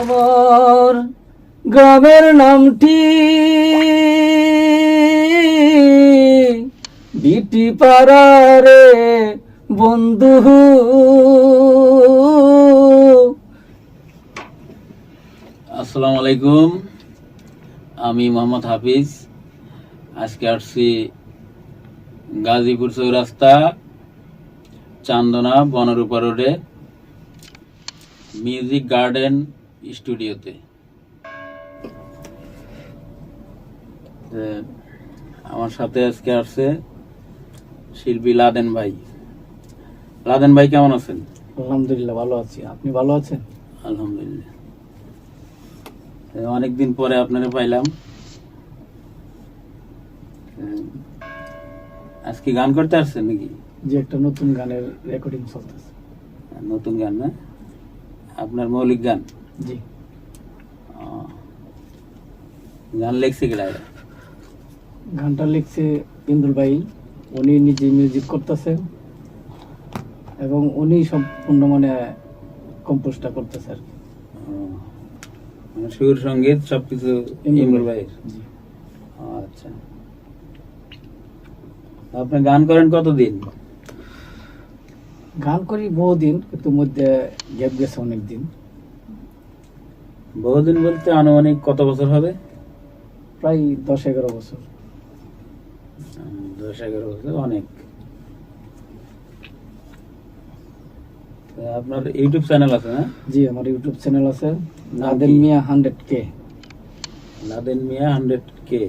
আমার গ্রামের নামটি বিটি পাড়ারে বন্ধু। আসসালামু আলাইকুম। আমি মোহাম্মদ হাফিজ। আজকে আসছি গাজীপুর চৌরাস্তা, চান্দনা, বনরূপা রোডে। মিউজিক গার্ডেন স্টুডিওতে। আমার সাথে আজকে আসছে শিল্পী লাদেন ভাই। লাদেন ভাই কেমন আছেন? আলহামদুলিল্লাহ ভালো আছি। আপনি ভালো আছেন? আলহামদুলিল্লাহ। অনেকদিন পরে আপনারা পাইলাম। আজকে গান করতে আসছেন নাকি? যে একটা নতুন গানের রেকর্ডিং চলতেছে। নতুন গান না? আপনার মৌলিক গান? জি। গান লেখছে এরা? গানটা লিখছে ইন্দুল ভাই। উনি নিজে মিউজিক করতেছে এবং উনি সম্পূর্ণ মানে কম্পোজটা করতেছে আর কি। মানে সুর সংগীত সবকিছু ইমরুল ভাইয়ের? জি। আচ্ছা। আপনি গান করেন কতদিন? গান করি বহুদিন কিন্তু মধ্যে গ্যাপ গেছে অনেক দিন বহুদিন বলতে আনুমানিক কত বছর হবে? প্রায় দশ এগারো বছর। দশ এগারো বছর অনেক। আপনার ইউটিউব চ্যানেল আছে না? জি আমার ইউটিউব চ্যানেল আছে। Naden Mia hundred K Laden Mia hundred K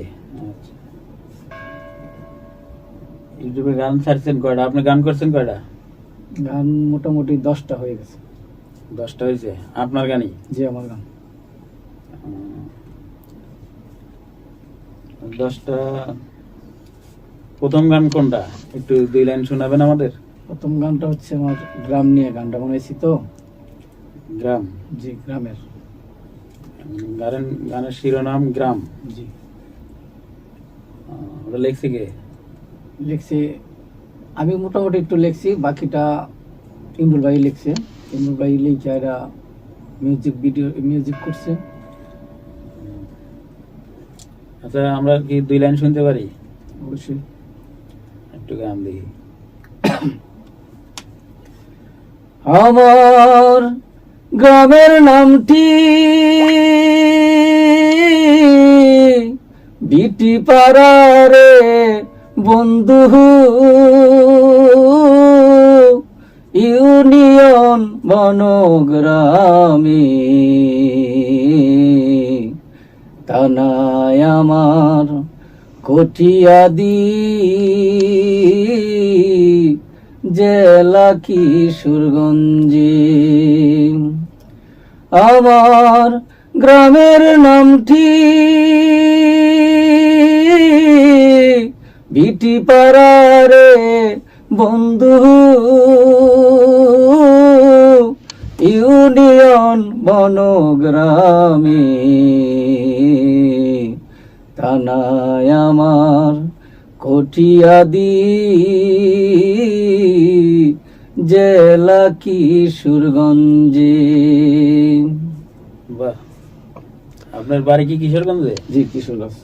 আচ্ছা। ইউটিউবে গান ছাড়ছেন কয়টা? আপনি গান করছেন কয়টা? গান মোটামুটি দশটা হয়ে গেছে। দশটা হয়েছে। আপনার গানই? জি আমার গান। দশটা প্রথম গান কোনটা? একটু দুই লাইন শোনাবেন আমাদের? প্রথম গানটা হচ্ছে আমার গ্রাম নিয়ে গানটা বানাইছি তো। গ্রাম? জি গ্রামের। গানের গানের শিরোনাম গ্রাম। জি। ওটা লিখছে কে? লিখছি আমি মোটামুটি একটু লিখছি বাকিটা ইমরুল ভাই লিখছে। ইমরুল ভাই লিখে এরা মিউজিক ভিডিও মিউজিক করছে। আচ্ছা আমরা কি দুই লাইন শুনতে পারি? অবশ্যই। একটু গান দেখি। আমার গ্রামের নামটি বিটি পাড়ারে বন্ধু ইউনিয়ন বনগ্রামে। তানায় আমার কঠিয়াদি জেলা কিশোরগঞ্জে। আমার গ্রামের নামটি বিটি পাড়ারে বন্ধু। ইউনিয়ন বনগ্রামে। তানায় আমার কঠিয়াদি জেলা কিশোরগঞ্জে। বাহ। আপনার বাড়ি কি কিশোরগঞ্জে? জি কিশোরগঞ্জ।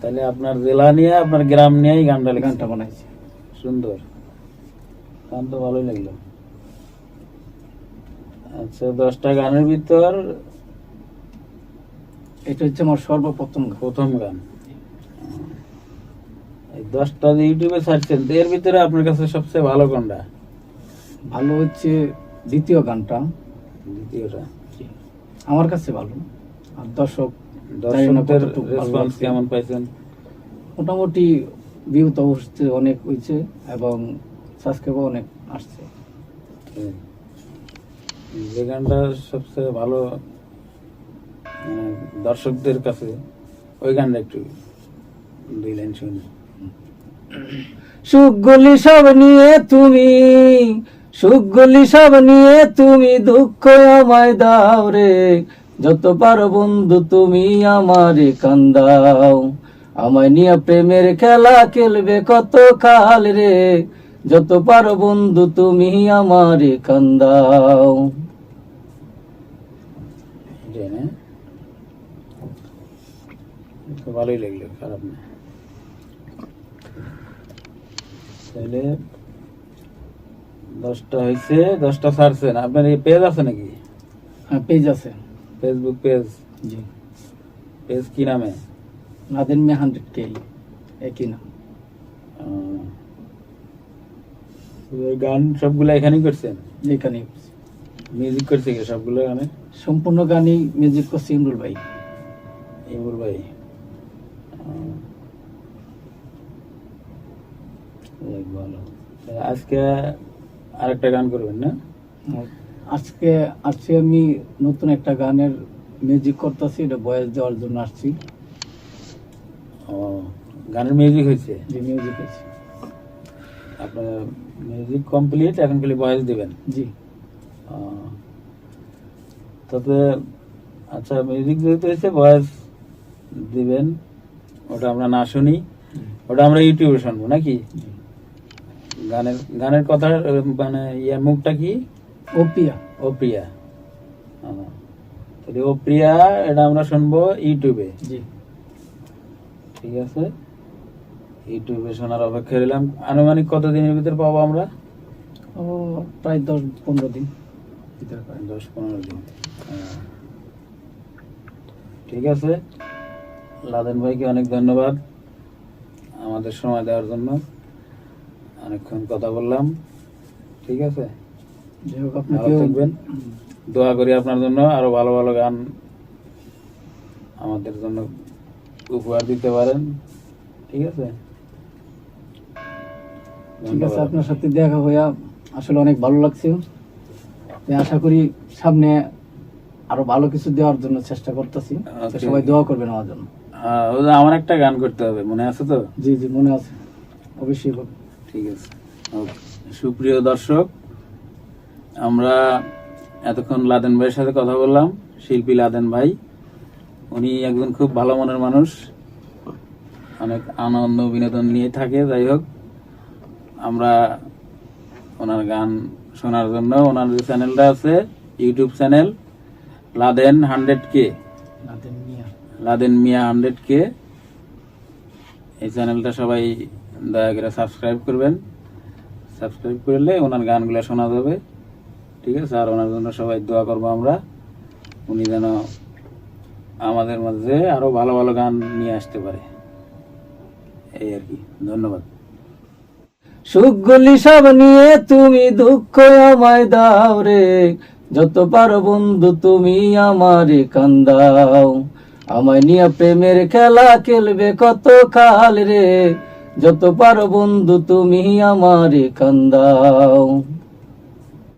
তাহলে আপনার জেলা নিয়ে আপনার গ্রাম নিয়েই গানটা গানটা বানাইছি। সুন্দর। গান তো ভালোই লাগল। আচ্ছা দশটা গানের ভিতর এটা হচ্ছে আমার সর্বপ্রথম প্রথম গান। এই দশটা ইউটিউবে ছাড়ছেন এর ভিতরে আপনার কাছে সবচেয়ে ভালো কোনটা? ভালো হচ্ছে দ্বিতীয় গানটা। দ্বিতীয়টা। আমার কাছে ভালো। আর দর্শক দর্শকদের রেসপন্স কেমন পাইছেন? মোটামুটি ভিউ তো অবশ্যই অনেক হয়েছে এবং সাবস্ক্রাইবও অনেক আসছে। যে গানটা সবচেয়ে ভালো মানে দর্শকদের কাছে ওই গানটা একটু দুই লাইন শুনি সুখগুলি সব নিয়ে তুমি সুখগুলি সব নিয়ে তুমি দুঃখ আমায় দাও রে। যত পারো বন্ধু তুমি আমারে কান্দাও আমায় নিয়ে প্রেমের খেলা খেলবে কত কাল রে। যত পারো বন্ধু তুমি আমারে কান্দাও তো ভালোই লাগল খারাপ না তাহলে দশটা হয়েছে দশটা ছাড়ছেন আপনার এই পেজ আছে নাকি? হ্যাঁ পেজ আছে। ফেসবুক পেজ জি পেজ কি নামে নাদের মে হান্ড্রেড কে একই না আহ, তো এই গান সবগুলো এখানেই করছেন এখানে মিউজিক করছে। কি? সবগুলো গানে? সম্পূর্ণ গানই মিউজিক করছে ইমরুল ভাই। ইমুর ভাই। ভালো আজকে আরেকটা গান করবেন না? আজকে আজকে আমি নতুন একটা গানের মিউজিক করতেছি এটা বয়স দেওয়ার জন্য আসছি। ও গানের মিউজিক হয়েছে? যে মিউজিক আছে আপনার মিউজিক কমপ্লিট এখন খালি ভয়েস দিবেন? জি। তাতে আচ্ছা মিউজিক যেহেতু হয়েছে ভয়েস দিবেন ওটা আমরা না শুনি ওটা আমরা ইউটিউবে শুনব নাকি? জি। গানের গানের কথা মানে ইয়ার মুখটা কি? ও পিয়া ও প্রিয়া আহ, তাহলে ও প্রিয়া এটা আমরা শুনব ইউটিউবে। জি। ঠিক আছে? ইউটিউবে শোনার অপেক্ষা রইলাম। আনুমানিক কত দিনের ভিতর পাবো আমরা? ও প্রায় দশ পনেরো দিন। দশ পনেরো দিন। ঠিক আছে? লাদেন ভাইকে অনেক ধন্যবাদ আমাদের সময় দেওয়ার জন্য। অনেকক্ষণ কথা বললাম। ঠিক আছে? ভালো থাকবেন। দোয়া করি আপনার জন্য আরও ভালো ভালো গান আমাদের জন্য উপহার দিতে পারেন। ঠিক আছে? ঠিক আছে আপনার সাথে দেখা হইয়া আসলে অনেক ভালো লাগছে। আশা করি সামনে আরও ভালো কিছু দেওয়ার জন্য চেষ্টা করতেছি। সবাই দোয়া করবেন আমার জন্য। আমার একটা গান করতে হবে মনে আছে তো? জি জি মনে আছে। অবশ্যই। ঠিক আছে। সুপ্রিয় দর্শক আমরা এতক্ষণ লাদেন ভাইয়ের সাথে কথা বললাম। শিল্পী লাদেন ভাই উনি একজন খুব ভালো মনের মানুষ। অনেক আনন্দ বিনোদন নিয়ে থাকে। যাই হোক আমরা ওনার গান শোনার জন্য ওনার যে চ্যানেলটা আছে YouTube channel Laden hundred K. Laden Mia hundred K. এই চ্যানেলটা সবাই দয়া করে সাবস্ক্রাইব করবেন। সাবস্ক্রাইব করলে ওনার গানগুলো শোনা যাবে। ঠিক আছে? আর ওনার জন্য সবাই দোয়া করব আমরা। উনি যেন আমাদের মধ্যে আরও ভালো ভালো গান নিয়ে আসতে পারে। এই আর কি। ধন্যবাদ। সুখগুলি সব নিয়ে তুমি দুঃখ আমায় দাও রে। যত পারো বন্ধু, তুমি আমারে কান্দাও। আমায় নিয়ে প্রেমের খেলা খেলবে কত কাল রে। যত পারো বন্ধু তুমি আমারে কান্দাও